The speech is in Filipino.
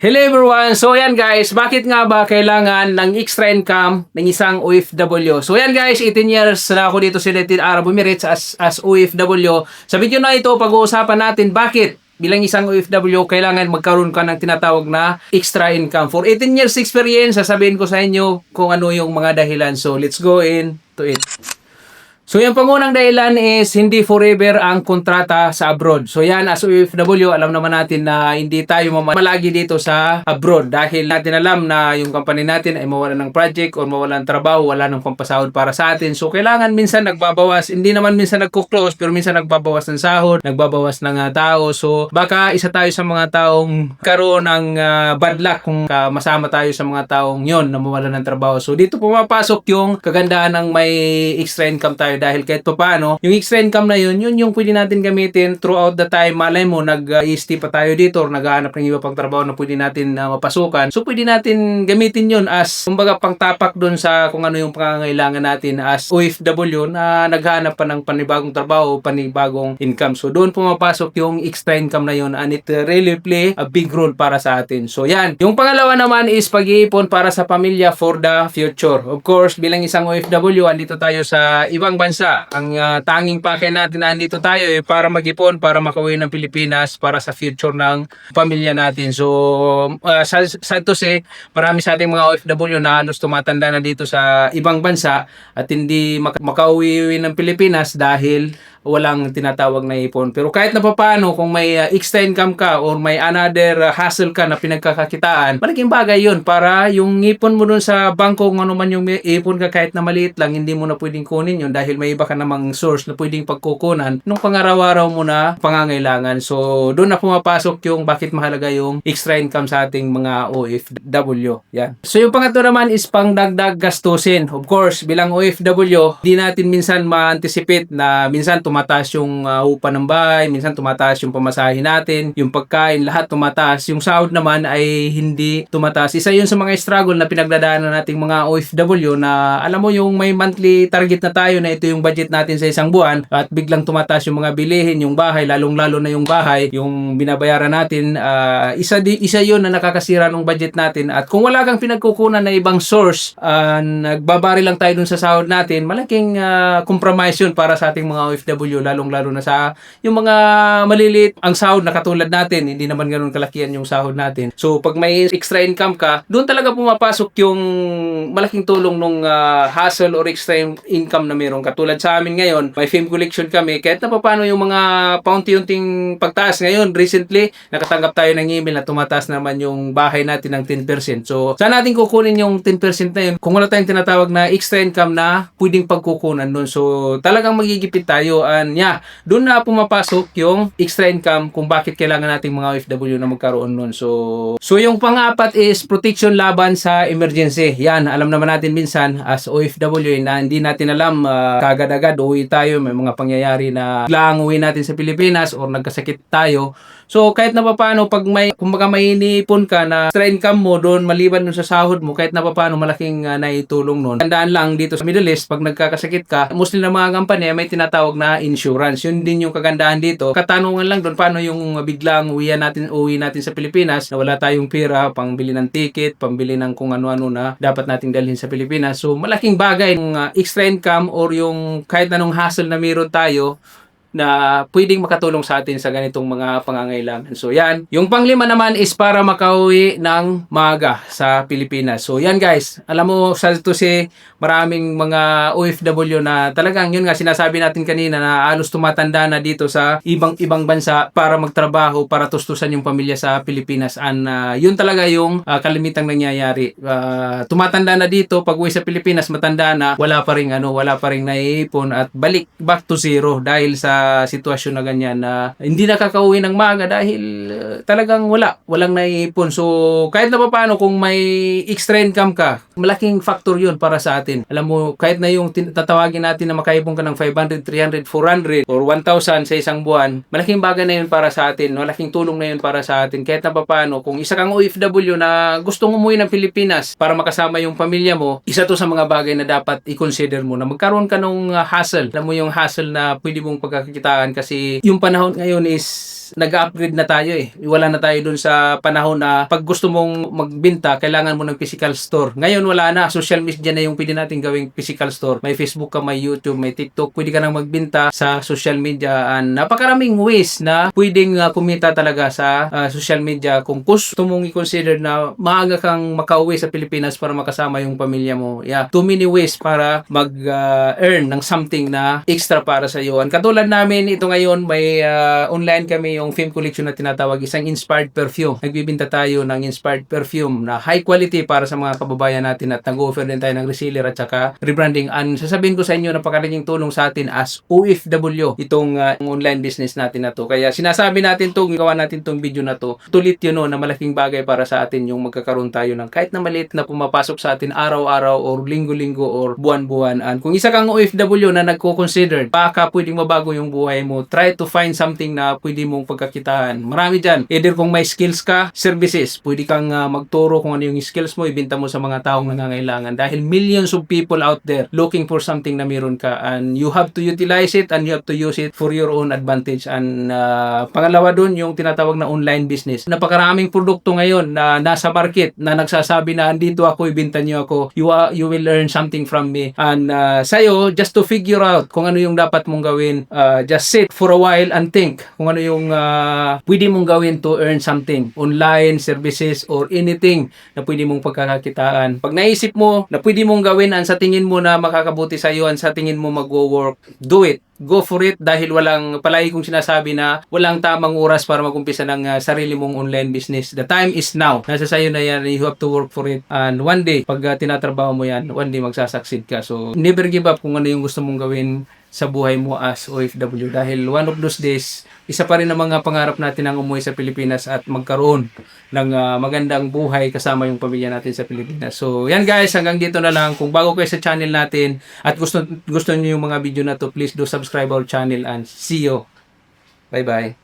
Hello everyone! So yan guys, bakit nga ba kailangan ng extra income ng isang OFW? So yan guys, 18 years na ako dito sa United Arab Emirates as, as OFW. Sa video na ito, pag-uusapan natin bakit bilang isang OFW, kailangan magkaroon ka ng tinatawag na extra income. For 18 years experience, sasabihin ko sa inyo kung ano yung mga dahilan. So let's go in to it. So yung pangunang dahilan is hindi forever ang kontrata sa abroad. So yan as OFW, alam naman natin na hindi tayo mamalagi dito sa abroad dahil natin alam na yung company natin ay mawala ng project or mawala ng trabaho, wala ng pampasahod para sa atin. So kailangan minsan nagbabawas, hindi naman minsan nagko-close pero minsan nagbabawas ng sahod, nagbabawas ng ah, tao. So baka isa tayo sa mga taong karoon ng ah, bad luck kung ah, masama tayo sa mga taong yon na mawala ng trabaho. So dito pumapasok yung kagandahan ng may extra income tayo dahil kahit pa paano, yung extra income na yun, yun yung pwede natin gamitin throughout the time. Malay mo, nag-EST pa tayo dito or naghahanap ng iba pang trabaho na pwede natin uh, mapasukan. So, pwede natin gamitin yun as, kumbaga, pangtapak dun sa kung ano yung pangangailangan natin as OFW na naghahanap pa ng panibagong trabaho, panibagong income. So, doon pumapasok yung extra income na yun and it really play a big role para sa atin. So, yan. Yung pangalawa naman is pag-iipon para sa pamilya for the future. Of course, bilang isang OFW, andito tayo sa ibang bansa. Ang uh, tanging pake natin na andito tayo eh, para mag-ipon, para makauwi ng Pilipinas, para sa future ng pamilya natin. So, uh, sa, sa to marami sa ating mga OFW na halos tumatanda na dito sa ibang bansa at hindi mak- makauwi ng Pilipinas dahil walang tinatawag na ipon. Pero kahit na papaano, kung may uh, extra income ka or may another uh, hustle ka na pinagkakakitaan, malaking bagay yun para yung ipon mo dun sa bangko, kung ano man yung ipon ka kahit na maliit lang, hindi mo na pwedeng kunin yun dahil may iba ka namang source na pwedeng pagkukunan nung pangaraw-araw mo na pangangailangan. So, doon na pumapasok yung bakit mahalaga yung extra income sa ating mga OFW. Yan. So, yung pangatlo naman is pangdagdag gastusin. Of course, bilang OFW, di natin minsan ma-anticipate na minsan tumataas yung uh, upa ng bahay, minsan tumataas yung pamasahe natin, yung pagkain, lahat tumataas. Yung sahod naman ay hindi tumataas. Isa yun sa mga struggle na pinagdadaanan nating mga OFW na alam mo yung may monthly target na tayo na ito yung budget natin sa isang buwan at biglang tumataas yung mga bilihin, yung bahay, lalong-lalo na yung bahay, yung binabayaran natin, uh, isa di isa yun na nakakasira ng budget natin at kung wala kang pinagkukunan na ibang source, uh, nagbabari lang tayo dun sa sahod natin, malaking uh, compromise yun para sa ating mga OFW, lalong-lalo na sa yung mga maliliit ang sahod na katulad natin, hindi naman ganun kalakihan yung sahod natin. So, pag may extra income ka, doon talaga pumapasok yung malaking tulong nung uh, hustle or extra income na meron. Katulad sa amin ngayon, may film collection kami, kahit na paano yung mga paunti-unting pagtaas ngayon, recently, nakatanggap tayo ng email na tumataas naman yung bahay natin ng 10%. So, saan natin kukunin yung 10% na yun? Kung wala tayong tinatawag na extra income na pwedeng pagkukunan doon. So, talagang magigipit tayo and yeah, doon na pumapasok yung extra income kung bakit kailangan nating mga OFW na magkaroon nun. So, so yung pang-apat is protection laban sa emergency. Yan, alam naman natin minsan as OFW na hindi natin alam uh, kagad-agad uwi tayo, may mga pangyayari na biglang uwi natin sa Pilipinas or nagkasakit tayo. So, kahit na paano, pag may, kumbaga may iniipon ka na extra income mo doon, maliban dun sa sahod mo, kahit na paano, malaking uh, naitulong nun. Tandaan lang dito sa Middle East, pag nagkakasakit ka, mostly na mga kampanya, may tinatawag na insurance. Yun din yung kagandahan dito. Katanungan lang doon, paano yung biglang uwi natin, uwi natin sa Pilipinas, na wala tayong pera, pangbili ng ticket, pambili ng kung ano-ano na dapat nating dalhin sa Pilipinas. So, malaking bagay yung uh, extra income or yung kahit anong hassle na meron tayo, na pwedeng makatulong sa atin sa ganitong mga pangangailangan. So yan. Yung panglima naman is para makauwi ng maga sa Pilipinas. So yan guys. Alam mo, sa to si maraming mga OFW na talagang yun nga sinasabi natin kanina na halos tumatanda na dito sa ibang ibang bansa para magtrabaho, para tustusan yung pamilya sa Pilipinas. And uh, yun talaga yung uh, kalimitang nangyayari. Uh, tumatanda na dito, pag uwi sa Pilipinas, matanda na, wala pa rin ano, wala pa rin naiipon at balik back to zero dahil sa sitwasyon na ganyan na hindi nakakauwi ng maga dahil uh, talagang wala, walang naiipon. So, kahit na pa paano kung may extra income ka, malaking factor yun para sa atin. Alam mo, kahit na yung tatawagin natin na makaipon ka ng 500, 300, 400 or 1,000 sa isang buwan, malaking bagay na yun para sa atin. Malaking tulong na yun para sa atin. Kahit na pa paano, kung isa kang OFW na gustong umuwi ng Pilipinas para makasama yung pamilya mo, isa to sa mga bagay na dapat i-consider mo na magkaroon ka ng uh, hassle. Alam mo yung hassle na pwede mong pagkakita pagkakitaan kasi yung panahon ngayon is nag-upgrade na tayo eh. Wala na tayo dun sa panahon na pag gusto mong magbenta, kailangan mo ng physical store. Ngayon wala na. Social media na yung pwede natin gawing physical store. May Facebook ka, may YouTube, may TikTok. Pwede ka nang magbenta sa social media. And napakaraming ways na pwedeng uh, kumita talaga sa uh, social media kung gusto mong i-consider na maaga kang makauwi sa Pilipinas para makasama yung pamilya mo. Yeah, too many ways para mag-earn ng something na extra para sa iyo. And katulad namin, ito ngayon, may uh, online kami yung film collection na tinatawag isang inspired perfume. Nagbibinta tayo ng inspired perfume na high quality para sa mga kababayan natin at nag-offer din tayo ng reseller at saka rebranding. And sasabihin ko sa inyo, napakalaking tulong sa atin as OFW itong uh, online business natin na to. Kaya sinasabi natin to, gawa natin tong video na to. Tulit yun no, na malaking bagay para sa atin yung magkakaroon tayo ng kahit na maliit na pumapasok sa atin araw-araw or linggo-linggo or buwan-buwan. And kung isa kang OFW na nagko-consider, baka pwedeng mabago yung buhay mo, try to find something na pwede mong pagkakitaan. Marami dyan. Either kung may skills ka, services. Pwede kang uh, magturo kung ano yung skills mo, ibenta mo sa mga taong nangangailangan. Dahil millions of people out there looking for something na meron ka. And you have to utilize it and you have to use it for your own advantage. And uh, pangalawa dun, yung tinatawag na online business. Napakaraming produkto ngayon na nasa market na nagsasabi na andito ako, ibenta niyo ako. You, are, you will learn something from me. And uh, sa'yo, just to figure out kung ano yung dapat mong gawin, uh, just sit for a while and think kung ano yung uh, pwede mong gawin to earn something. Online, services, or anything na pwede mong pagkakakitaan. Pag naisip mo na pwede mong gawin ang sa tingin mo na makakabuti sa iyo, ang sa tingin mo mag-work, do it go for it dahil walang palagi kong sinasabi na walang tamang oras para magumpisa ng uh, sarili mong online business. The time is now. Nasa sayo na yan. You have to work for it. And one day, pag uh, tinatrabaho mo yan, one day magsasucceed ka. So, never give up kung ano yung gusto mong gawin sa buhay mo as OFW dahil one of those days isa pa rin ang mga pangarap natin ang umuwi sa Pilipinas at magkaroon ng uh, magandang buhay kasama yung pamilya natin sa Pilipinas. So, yan guys, hanggang dito na lang. Kung bago kayo sa channel natin at gusto gusto niyo yung mga video na to, please do subscribe our channel and see you. Bye-bye.